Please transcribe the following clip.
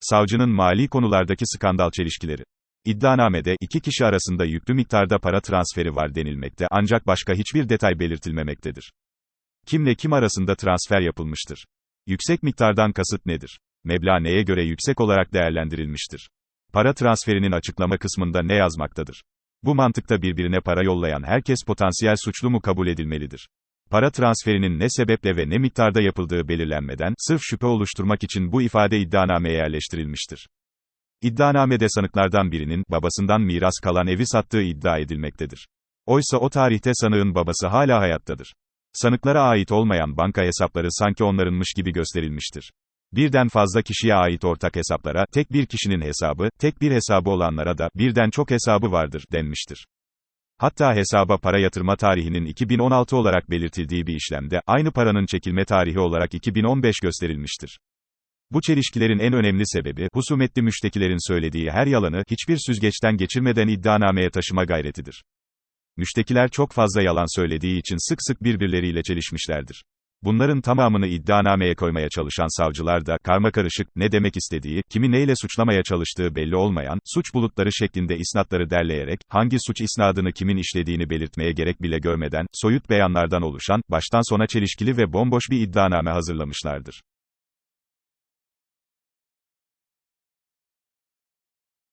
Savcının mali konulardaki skandal çelişkileri. İddianamede, iki kişi arasında yüklü miktarda para transferi var denilmekte ancak başka hiçbir detay belirtilmemektedir. Kimle kim arasında transfer yapılmıştır? Yüksek miktardan kasıt nedir? Meblağ neye göre yüksek olarak değerlendirilmiştir? Para transferinin açıklama kısmında ne yazmaktadır? Bu mantıkta birbirine para yollayan herkes potansiyel suçlu mu kabul edilmelidir? Para transferinin ne sebeple ve ne miktarda yapıldığı belirlenmeden, sırf şüphe oluşturmak için bu ifade iddianameye yerleştirilmiştir. İddianamede sanıklardan birinin, babasından miras kalan evi sattığı iddia edilmektedir. Oysa o tarihte sanığın babası hala hayattadır. Sanıklara ait olmayan banka hesapları sanki onlarınmış gibi gösterilmiştir. Birden fazla kişiye ait ortak hesaplara, tek bir kişinin hesabı, tek bir hesabı olanlara da, birden çok hesabı vardır, denmiştir. Hatta hesaba para yatırma tarihinin 2016 olarak belirtildiği bir işlemde, aynı paranın çekilme tarihi olarak 2015 gösterilmiştir. Bu çelişkilerin en önemli sebebi, husumetli müştekilerin söylediği her yalanı, hiçbir süzgeçten geçirmeden iddianameye taşıma gayretidir. Müştekiler çok fazla yalan söylediği için sık sık birbirleriyle çelişmişlerdir. Bunların tamamını iddianameye koymaya çalışan savcılar da, karmakarışık, ne demek istediği, kimi neyle suçlamaya çalıştığı belli olmayan, suç bulutları şeklinde isnatları derleyerek, hangi suç isnadını kimin işlediğini belirtmeye gerek bile görmeden, soyut beyanlardan oluşan, baştan sona çelişkili ve bomboş bir iddianame hazırlamışlardır.